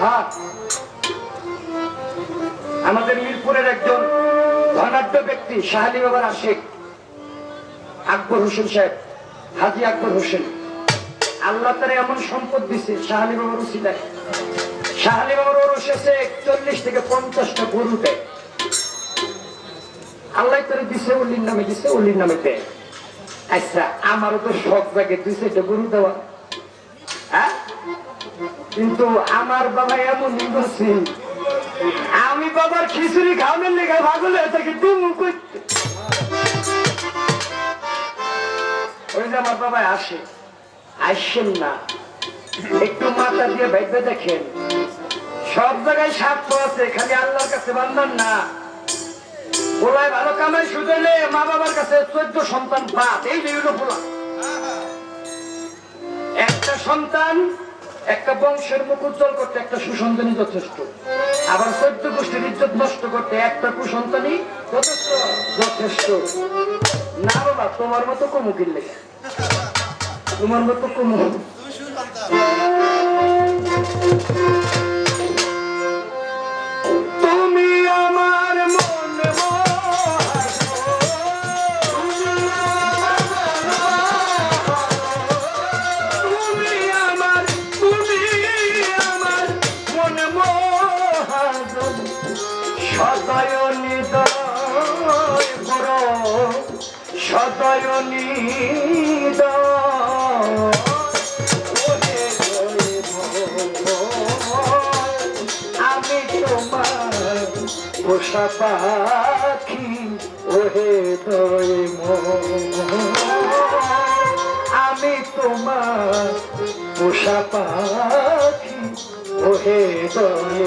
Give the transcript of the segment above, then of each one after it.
হ্যাঁ। আমাদের মিরপুরের একজন ধনাঢ্য ব্যক্তি, শাহালি বাবার আশেখ আকবর হোসেন সাহেব, হাজি আকবর হোসেন। আল্লাহ তারা এমন সম্পদ দিছে, শাহালি বাবার উচিতায় আল্লাহ নামে নামে আচ্ছা হ্যাঁ? কিন্তু আমার বাবা এমন করছি আমি বাবার খিচুড়ি খাওয়ানোর লেগে ভাগল হয়ে থাকি করতে। ওই যে আমার বাবা আসে আসছেন না। একটু মাথা দিয়ে ভাইবে দেখেন। সব জায়গায় স্বার্থ আছে, খালি আল্লাহর কাছে বান্ধান না। পোলায় ভালো কামাই সুদেলে মা বাবার কাছে চোদ্দ সন্তান পাত এই যে হলো একটা সন্তান একটা বংশের মুখ উজ্জ্বল করতে একটা সুসন্তানই যথেষ্ট। আবার চোদ্দ গোষ্ঠীর ইজ্জত নষ্ট করতে একটা কুসন্তানই যথেষ্ট। যথেষ্ট। না বাবা, তোমার মতো কমু কিনলে তোমার মতো কমু। তুমি more. পোষা পাখি ওহে দয় আমি তোমার পোষা পাখি ওহে দয়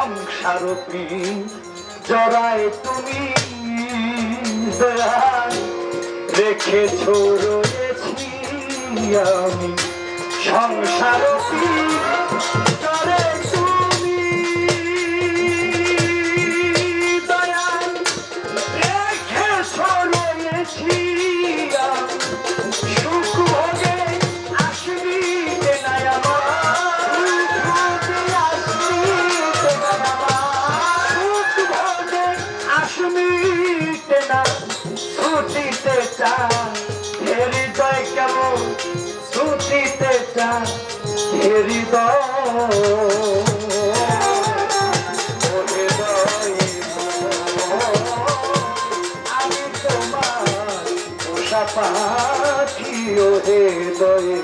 সংসারপি জরায় তুমি রেখে ছড়িয়েছি আমি সংসারপি ছুটিতে চান হৃদয় কেমন ছুটিতে চান হৃদয়। পাখিও হে দয়ে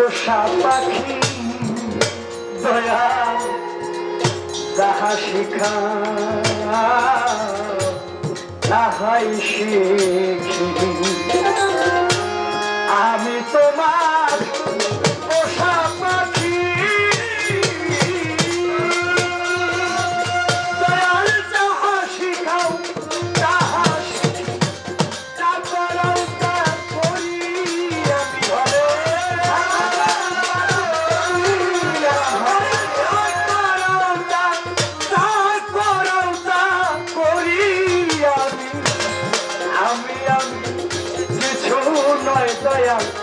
চোষা পাখি দয়া তাহা শিখা তাহাই শিখি। আমি তোমার 对呀